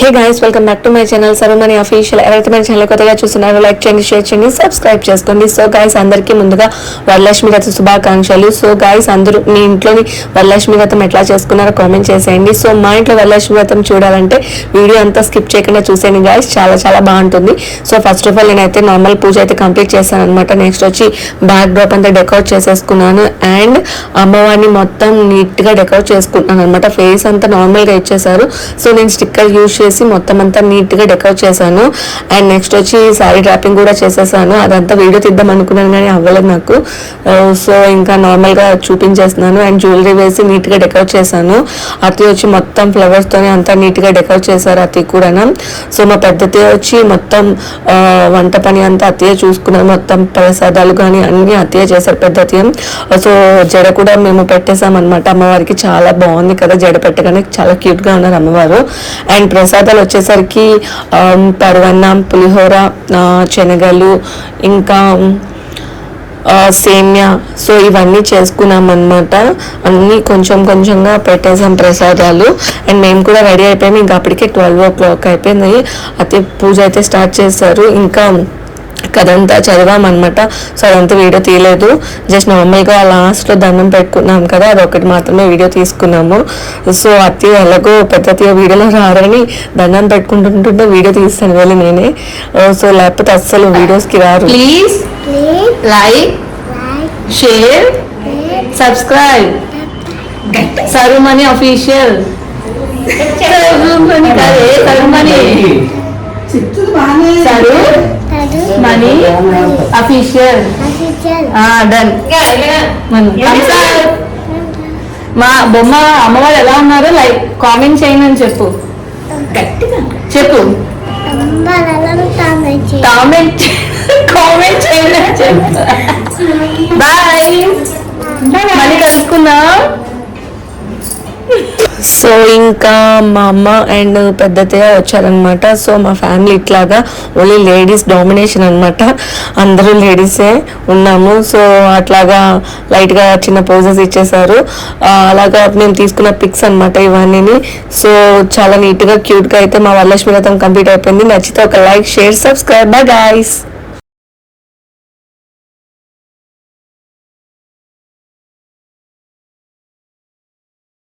Hey guys welcome back to my channel Sarvamani official ఎవరైతే మన channel కొత్తగా చూస్తున్నారో లైక్ చేయండి షేర్ చేయండి సబ్స్క్రైబ్ చేసుకోండి. సో గాయస్ అందరికీ ముందుగా వరలక్ష్మి వ్రత శుభాకాంక్షలు. సో గాయస్ అందరూ మీ ఇంట్లోని వరలక్ష్మి వ్రతం ఎట్లా చేసుకున్నారో కామెంట్ చేసేయండి. సో మా ఇంట్లో వరలక్ష్మి వ్రతం చూడాలంటే వీడియో అంతా స్కిప్ చేయకుండా చూసేయండి గాయస్ చాలా చాలా బాగుంటుంది. సో ఫస్ట్ ఆఫ్ ఆల్ నేనైతే నార్మల్ పూజ అయితే కంప్లీట్ చేశాను అనమాట నెక్స్ట్ వచ్చి బ్యాక్ డ్రాప్ అంతా డెకరేట్ చేసేసుకున్నాను. అండ్ అమ్మవారిని మొత్తం నీట్గా డెకరేట్ చేసుకుంటున్నాను అనమాట ఫేస్ అంతా నార్మల్గా ఇచ్చేసారు సో నేను స్టిక్కర్ యూజ్ చేసి మొత్తం అంతా నీట్గా డెకరేట్ చేశాను. అండ్ నెక్స్ట్ వచ్చి శారీ డ్రాపింగ్ కూడా చేసేసాను. అదంతా వీడియో తీద్దాం అనుకున్నాను కానీ అవ్వలేదు నాకు. సో ఇంకా నార్మల్గా చూపించేస్తున్నాను. అండ్ జ్యువెలరీ వేసి నీట్గా డెకరేట్ చేశాను. అతి వచ్చి మొత్తం ఫ్లవర్స్ తోనే అంతా నీట్గా డెకరేట్ చేశారు అతి కూడా సో మా పెద్దతే వచ్చి మొత్తం వంట పని అంతా అత్తయ్య చూసుకున్నారు. మొత్తం ప్రసాదాలు కానీ అన్ని అత్తయ్య చేశారు పెద్ద అత్తయ్య. సో జడ కూడా మేము పెట్టేసాం అనమాట అమ్మవారికి చాలా బాగుంది కదా జడ పెట్టగానే. చాలా క్యూట్గా ఉన్నారు అమ్మవారు. అండ్ ప్రసాద్ ప్రసాదాలు వచ్చేసరికి పరవన్నం పులిహోర శనగలు ఇంకా సేమ్య సేమ్యా. సో ఇవన్నీ చేసుకున్నాం అనమాట అన్నీ కొంచెం కొంచెంగా పెట్టేసాం ప్రసాదాలు. అండ్ మేము కూడా రెడీ అయిపోయాము ఇంకా అప్పటికే ట్వెల్వ్ ఓ క్లాక్ అయిపోయింది. అయితే పూజ అయితే స్టార్ట్ చేశారు. ఇంకా కదంతా చదివామన్నమాట. సో అదంతా వీడియో తీయలేదు. జస్ట్ నార్మల్గా లాస్ట్లో దండం పెట్టుకున్నాం కదా అదొకటి మాత్రమే వీడియో తీసుకున్నాము. సో అత్తయ్య ఎలాగో పెద్ద అత్తయ్య వీడియోలో రారని దండం పెట్టుకుంటుంటుంటే వీడియో తీస్తాను వెళ్ళి నేనే. సో లేకపోతే అస్సలు వీడియోస్కి రారు. Please like share subscribe. Sarumani official. Sarumani. Saru? Mani official. Done. మా బొమ్మ అమ్మవారు ఎలా ఉన్నారు? లైక్ కామెంట్ చేయండి అని చెప్పు. చెప్పు. కామెంట్ కామెంట్ చేయండి అని చెప్పు. బాయ్. మళ్ళీ కలుసుకుందాం. సో ఇంకా మా అమ్మ అండ్ పెద్దతయ్య వచ్చారనమాట సో మా ఫ్యామిలీ ఇట్లాగా ఓన్లీ లేడీస్ డామినేషన్ అనమాట అందరూ లేడీసే ఉన్నాము. సో అట్లాగా లైట్గా చిన్న పోజెస్ ఇచ్చేసారు అలాగా మేము తీసుకున్న పిక్స్ అనమాట ఇవన్నీ సో చాలా నీట్గా క్యూట్గా అయితే మా వరలక్ష్మి వ్రతం కంప్లీట్ అయిపోయింది. నచ్చితే ఒక like share subscribe bye guys